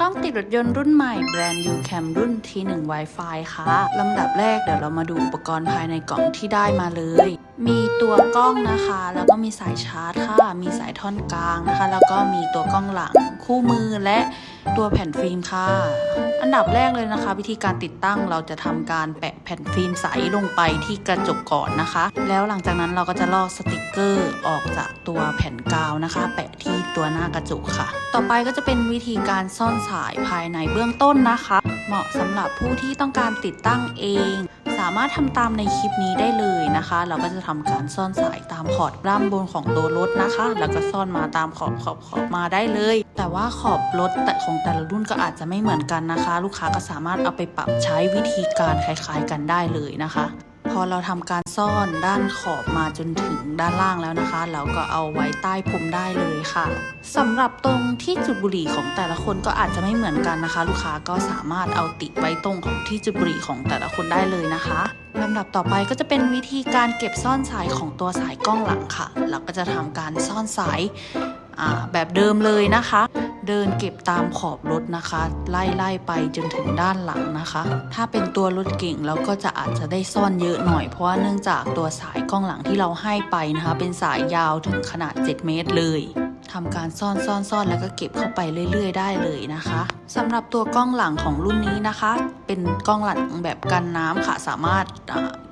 กล้องติดรถยนต์รุ่นใหม่แบรนด์ UCam รุ่น T1 Wi-Fi ค่ะลำดับแรกเดี๋ยวเรามาดูอุปกรณ์ภายในกล่องที่ได้มาเลย มีตัวกล้องนะคะ แล้วก็มีสายชาร์จค่ะ มีสายท่อนกลางนะคะ แล้วก็มีตัวกล้องหลังคู่มือและ ตัวแผ่นฟิล์มค่ะ อันดับแรกเลยนะคะ วิธีการติดตั้งเราจะทำการแปะแผ่นฟิล์มใสลงไปที่กระจกก่อนนะคะ แล้วหลังจากนั้นเราก็จะลอกสติกเกอร์ออกจากตัวแผ่นกาวนะคะ แปะที่ตัวหน้ากระจกค่ะ ต่อไปก็จะเป็นวิธีการซ่อนสายภายในเบื้องต้นนะคะ เหมาะสำหรับผู้ที่ต้องการติดตั้งเองสามารถทำตามในคลิปนี้ได้เลยนะคะ เราก็จะทำการซ่อนสายตามขอดด้านบนของตัวรถนะคะ แล้วก็ซ่อนมาตามขอบขอบขอบมาได้เลย แต่ว่าขอบรถแต่ของแต่ละรุ่นก็อาจจะไม่เหมือนกันนะคะ ลูกค้าก็สามารถเอาไปปรับใช้วิธีการคล้ายๆกันได้เลยนะคะ พอเราทำการซ่อนด้านขอบมาจนถึงด้านล่างแล้วนะคะ เราก็เอาไว้ใต้พรมได้เลยค่ะสำหรับตรงที่จุดบุหรี่ของแต่ละคนก็อาจจะไม่เหมือนกันนะคะ ลูกค้าก็สามารถเอาติดไว้ตรงของที่จุดบุหรี่ของแต่ละคนได้เลยนะคะลำดับต่อไปก็จะเป็นวิธีการเก็บซ่อนสายของตัวสายกล้องหลังค่ะ เราก็จะทำการซ่อนสาย แบบเดิมเลยนะคะ เดินเก็บตามขอบรถนะคะ ไล่ไล่ไปจนถึงด้านหลังนะคะ ถ้าเป็นตัวรถเก่งเราก็จะอาจจะได้ซ่อนเยอะหน่อย เพราะว่าเนื่องจากตัวสายกล้องหลังที่เราให้ไปนะคะ เป็นสายยาวถึงขนาด 7 เมตรเลยทำการซ่อนซ่อนซ่อนแล้วก็เก็บเข้าไปเรื่อย ๆ ได้เลยนะคะสำหรับตัวกล้องหลังของรุ่นนี้นะคะ เป็นกล้องหลังแบบกันน้ำค่ะสามารถ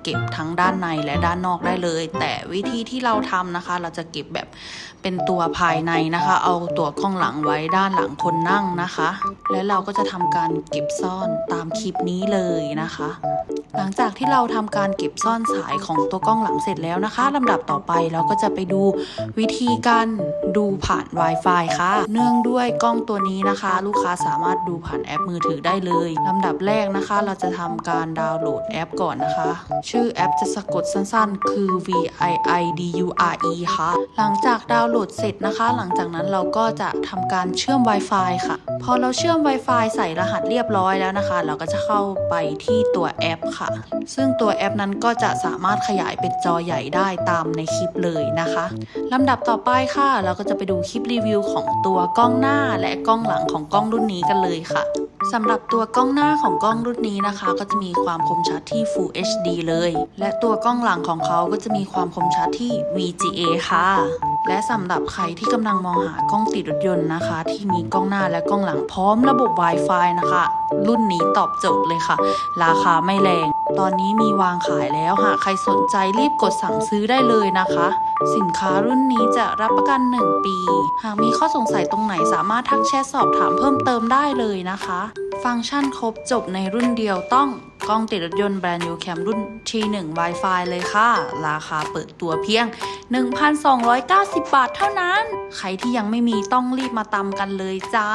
เก็บทั้งด้านในและด้านนอกได้เลย แต่วิธีที่เราทำนะคะ เราจะเก็บแบบเป็นตัวภายในนะคะ เอาตัวกล้องหลังไว้ด้านหลังคนนั่งนะคะ และเราก็จะทำการเก็บซ่อนตามคลิปนี้เลยนะคะ หลังจากที่เราทำการเก็บซ่อนสายของตัวกล้องหลังเสร็จแล้วนะคะลำดับต่อไปเราก็จะไปดูวิธีการดูผ่าน Wi-Fi ค่ะ เนื่องด้วยกล้องตัวนี้นะคะ ลูกค้าสามารถดูผ่านแอปมือถือได้เลยลำดับแรกนะคะ เราจะทำการดาวน์โหลดแอปก่อนนะคะชื่อแอปจะสะกดสั้นๆ คือ V I I D U R E ค่ะ หลังจากดาวน์โหลดเสร็จนะคะ หลังจากนั้นเราก็จะทำการเชื่อม Wi-Fi ค่ะ พอเราเชื่อม Wi-Fi ใส่รหัสเรียบร้อยแล้วนะคะ เราก็จะเข้าไปที่ตัวแอปค่ะ ซึ่งตัวแอปนั้นก็จะสามารถขยายเป็นจอใหญ่ได้ตามในคลิปเลยนะคะลำดับต่อไปค่ะ เราก็จะไปดูคลิปรีวิวของตัวกล้องหน้าและกล้องหลังของกล้องรุ่นนี้กันเลยค่ะสำหรับตัวกล้องหน้าของกล้องรุ่นนี้นะคะ ก็จะมีความคมชัดที่ Full HD เลยและตัวกล้องหลังของเขาก็จะมีความคมชัดที่ VGA ค่ะ และสำหรับใครที่กำลังมองหากล้องติดรถยนต์นะคะ ที่มีกล้องหน้าและกล้องหลังพร้อมระบบ Wi-Fi นะคะ รุ่นนี้ตอบโจทย์เลยค่ะ ราคาไม่แรง ตอนนี้มีวางขายแล้วหากใครสนใจรีบกดสั่งซื้อได้เลยนะคะ สินค้ารุ่นนี้จะรับประกัน 1 ปี หากมีข้อสงสัยตรงไหนสามารถทักแชทสอบถามเพิ่มเติมได้เลยนะคะ ฟังก์ชันครบจบในรุ่นเดียวต้อง กล้องติดรถยนต์แบรนด์ยูแคมรุ่น T1 Wi-Fi เลยค่ะ ราคาเปิดตัวเพียง 1,290 บาทเท่านั้น ใครที่ยังไม่มีต้องรีบมาตำกันเลยจ้า